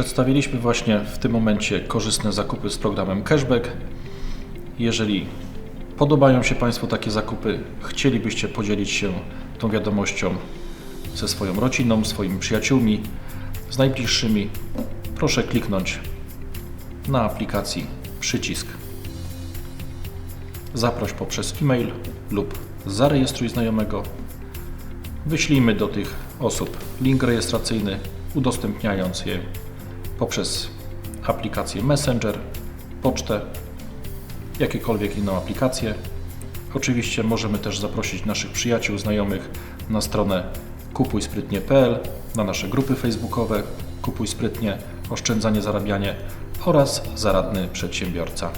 Przedstawiliśmy właśnie w tym momencie korzystne zakupy z programem Cashback. Jeżeli podobają się Państwu takie zakupy, chcielibyście podzielić się tą wiadomością ze swoją rodziną, swoimi przyjaciółmi, z najbliższymi, proszę kliknąć na aplikacji przycisk Zaproś poprzez e-mail lub zarejestruj znajomego. Wyślijmy do tych osób link rejestracyjny, udostępniając je poprzez aplikację Messenger, pocztę, jakiekolwiek inną aplikację. Oczywiście możemy też zaprosić naszych przyjaciół, znajomych na stronę kupujsprytnie.pl, na nasze grupy facebookowe Kupuj Sprytnie, Oszczędzanie, Zarabianie oraz Zaradny Przedsiębiorca.